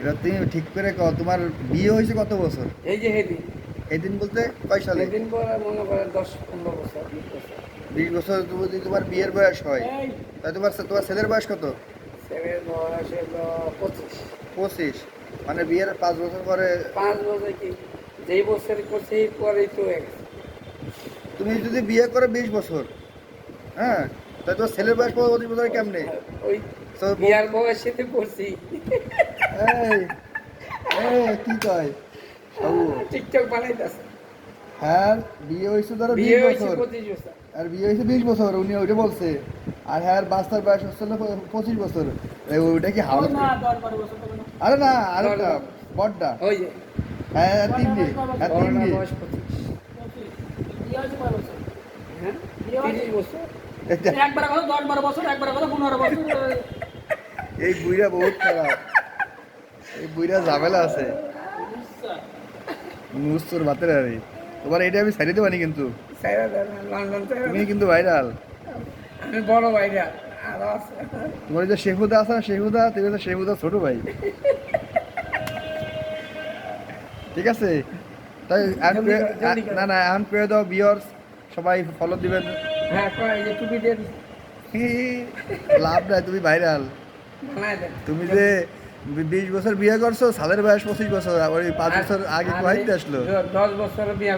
এবার তুমি ঠিক করে কও তোমার বিয়ে হয়েছে কত বছর? এই যে হেদিন এই দিন বলতে কয় সালে? হেদিন পরে মনে করে দশ পনেরো বছর বিশ বছর। যদি তোমার বিয়ের বয়স হয় তাই তোমার তোমার ছেলের বয়স কত? ছেলের বয়স পঁচিশ। পঁচিশ। মানে বিয়ের পাঁচ বছর পরে পাঁচ বছর কি? যেই বছর করছে পরেই তো তুমি যদি বিয়ে করে বিশ বছর হ্যাঁ তাই তোমার ছেলের বয়স পঁচিশ বছর কেমনে? ওই তো বিয়ার বয়সে তো করছি। এই এই কি কয়? বাবু। টিকটক বানাইতেছে। হ্যাঁ বিয়ে হয়েছে ধরো বিশ বছর। আর বিয়ে হয়েছে বিশ বছর উনি ওইটা বলছে। আর হ্যাঁ বাচ্চার বয়স হচ্ছে হলো পঁচিশ বছর। ওইটা কি হাওয়া আরে না আরেকটা ওই হ্যাঁ হ্যাঁ বয়স হ্যাঁ তিরিশ বছর। একবার দশ বারো বছর একবার পনেরো বছর। এই বুইরা বহুত খারাপ। ঝামেলা আছে। বাতের আরে তোমার এটা আমি সাইডে দেবানি কিন্তু। তুমি কিন্তু ভাইরাল আমি বড় ভাইরা আরও আছে তোমার যে শেহুদা আছে না শেহুদা তুমি হচ্ছে শেহুদা ছোট ভাই। ঠিক আছে? তাই। না না এখন পেয়ে দাও বিয়ার্স সবাই ফলো দিবেন। হ্যাঁ যে লাভ নাই তুমি ভাইরাল তুমি যে বিশ বছর বিয়ে করছ সালের বয়স পঁচিশ বছর আবার ওই পাঁচ বছর আগে কোয়াইতে আসলো? দশ বছর বিয়া